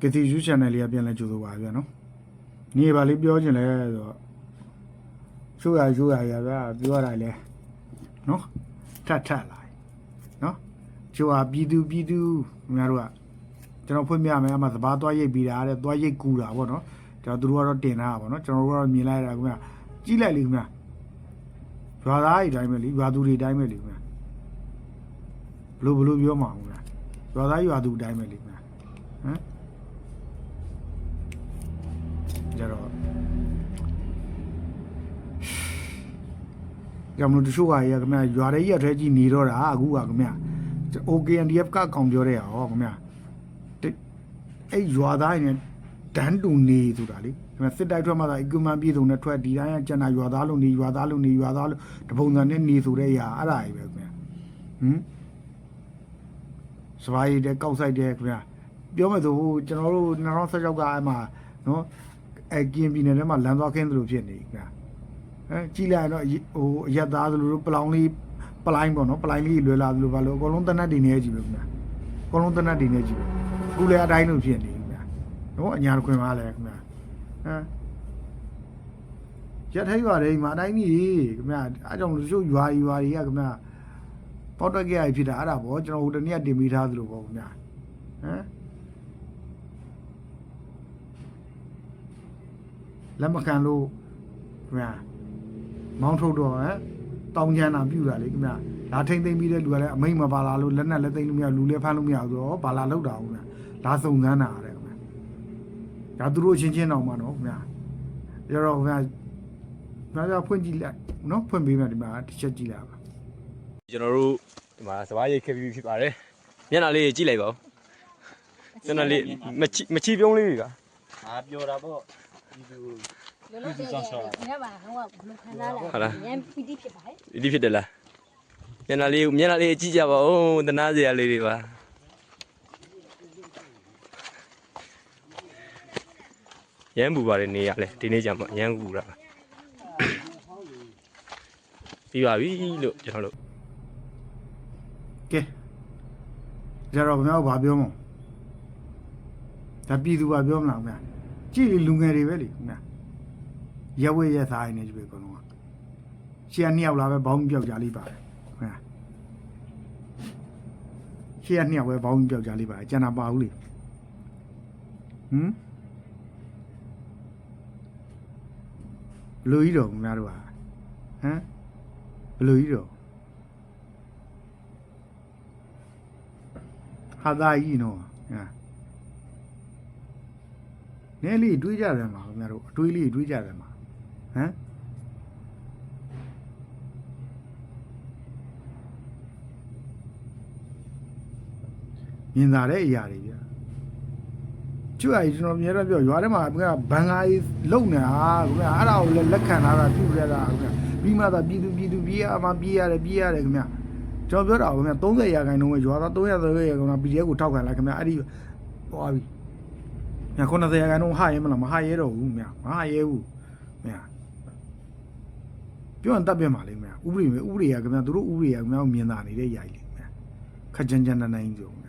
ကတိယူ channel လေးကပြန်လဲကြိုဆိုပါဗျာနော်ညီပါလေးပြောချင်လဲဆိုတော့ချိုးရချိုးရရဗျာပြောရတာလဲနော်ထပ်ထပ်လာနော်ချိုးရပြည်သူပြည်သူခင်ဗျားတို့ကကျွန်တော်ဖွင့်ပြမယ်အမှသဘာသွားရိတ်ပြီးတာတဲ့သွားရိတ်ကူတာပေါ့နော်ကျွန်တော်တို့ကတော့တင်တာပါပေါ့နော်ကျွန်တော်တို့ကတော့မြင်လိုက်တာခင်ဗျာကြီးလိုက်လေခင်ဗျာရွာသားတွေတိုင်းပဲလေရွာသူတွေတိုင်းပဲလေခင်ဗျာဘလို့ဘလို့ပြောမှာခင်ဗျာရွာသားရွာသူတိုင်းပဲလေခင်ဗျာဟမ် ကြတော့ကမလို့တချို့ကရခင်ဗျာရွာတဲ့ရက်ထဲကြီးနေတော့တာအခုကခင်ဗျာ OKNDF ကကောင်ပြောတဲ့ဟောခင်ဗျာတိအဲ့ရွာသားတွေနဲ့ဒန်းတူနေဆိုတာလေခင်ဗျာစစ်တိုက်ထွက်မှသာအကွန်မန်ပြည်စုံနဲ့ထွက်ဒီတိုင်းကကျန်တာရွာသားလုံးနေရွာသားလုံးနေရွာသားလုံးတပုံစံနဲ့နေဆိုတဲ့ຢာအဲ့ဒါကြီးပဲခင်ဗျာဟမ်စပါးရည်တဲ့ကောက်ဆိုင်တဲ့ခင်ဗျာပြောမယ်ဆိုဟိုကျွန်တော်တို့2016ကအဲ့မှာနော် အဲကင်းပြည်နယ်ထဲမှာလမ်းသွားခင်းသလိုဖြစ်နေကြ။အဲကြည်လိုက်တော့ဟိုအရက်သားသလိုပလောင်လေးပလိုင်းပေါ့နော်ပလိုင်းလေးလွယ်လာသလိုပါလို့အကုန်လုံးတနတ်တွေနေကြည့်ပဲခင်ဗျာ။အကုန်လုံးတနတ်တွေနေကြည့်ပဲ။အခုလည်းအတိုင်းလိုဖြစ်နေခင်ဗျာ။နော်အညာခွင်ပါလေခင်ဗျာ။ဟမ်ရက်ထိုက်ပါတယ်ဒီမှာအတိုင်းကြီးခင်ဗျာအားကြောင့်လူချို့ရွာရွာတွေကခင်ဗျာပေါက်တက်ကြရဖြစ်တာအဲ့ဒါပေါ့ကျွန်တော်ဟိုတနေ့ကတင်မိထားသလိုပေါ့ခင်ဗျာဟမ် လက်မခံလို့ခင်ဗျာမောင်းထုတ်တော့ဟမ်တောင်းချမ်းတာပြူတာလေခင်ဗျာလာထိမ့်သိမ့်ပြီးတဲ့လူကလည်းအမိတ်မပါလာလို့လက်နဲ့လက်သိမ့်လို့မရလူလည်းဖမ်းလို့မရဘူးဆိုတော့ဘာလာလောက်တာဟုတ်လားလာစုံစမ်းတာတဲ့ခင်ဗျာဒါသူတို့ချင်းချင်းတော့မှနော်ခင်ဗျာရတော့ခင်ဗျာဒါကြောင့်ဖွင့်ကြည့်လိုက်နော်ဖွင့်ပေးမယ်ဒီမှာတစ်ချက်ကြည့်လိုက်ပါကျွန်တော်တို့ဒီမှာစပားရိတ်ခဲ့ပြီးဖြစ်ပါတယ်မျက်နှာလေးကြည့်လိုက်ပါဦးမျက်နှာလေးမချီမချီပြုံးလေးတွေကအာပြောတာပေါ့ ဒီလိုလောလောဆယ်ဆယ်ညပါဟောကဘလို့ခံစားလာညံပီတိဖြစ်ပါတယ်ဒီဖြစ်တယ်လားမျက်နှာလေးမျက်နှာလေးကြည့်ကြပါဦးတနာစရာလေးတွေပါရမ်းပူပါတယ်နေရလဲဒီနေ့ကျမှရမ်းပူတာပါပြီးပါပြီလို့ကျွန်တော်တို့ကဲကြတော့ခင်ဗျားဘာပြောမလဲဒါပြည်သူကပြောမလားခင်ဗျာ ကြည့်လေလူငယ်တွေပဲလေခင်ဗျာရဝဲရသားနေကြပြီအကုန်လုံးကရှေ့ကနှစ်ယောက်လာပဲဘောင်းပြောက်ကြလေးပါတယ်ခင်ဗျာရှေ့ကနှစ်ယောက်ပဲဘောင်းပြောက်ကြလေးပါတယ်ကျန်တာပါဘူးလေဟမ်ဘလူကြီးတော့ခင်ဗျားတို့ကဟမ်ဘလူကြီးတော့ဟာသားကြီးနော်ဟာ နဲလေးတွေးကြတယ်မှာခင်ဗျားတို့အတွေးလေးတွေးကြတယ်မှာဟမ်မြင်သာတဲ့အရာတွေဗျာကျွတ်အကြီးကျွန်တော်အများတော့ပြောရွာထဲမှာခင်ဗျာဘန်ကားကြီးလုံနေတာခင်ဗျာအဲ့ဒါကိုလည်းလက်ခံလာတာပြုရတာခင်ဗျာပြီးမှသာပြည်သူပြည်သူပြေးရမှပြေးရတယ်ပြေးရတယ်ခင်ဗျာကျွန်တော်ပြောတာကခင်ဗျ30ရာခိုင်နှုန်းပဲရွာသား330ရာခိုင်နှုန်း PDF ကိုထောက်ခံလိုက်ခင်ဗျအဲ့ဒီသွားပြီ ညာ90ရာခိုင်နှုန်းဟာရဲမလားမဟာရဲတော့ဘူးမြမဟာရဲဘူးမြပြောရင်တတ်ပြမှာလေမြဥပဒေပဲဥပဒေကခင်ဗျသူတို့ဥပဒေကခင်ဗျမြင်တာနေတဲ့ຢာကြီးလေမြခက်ကြမ်းကြမ်းနိုင်နိုင်ဆိုမြ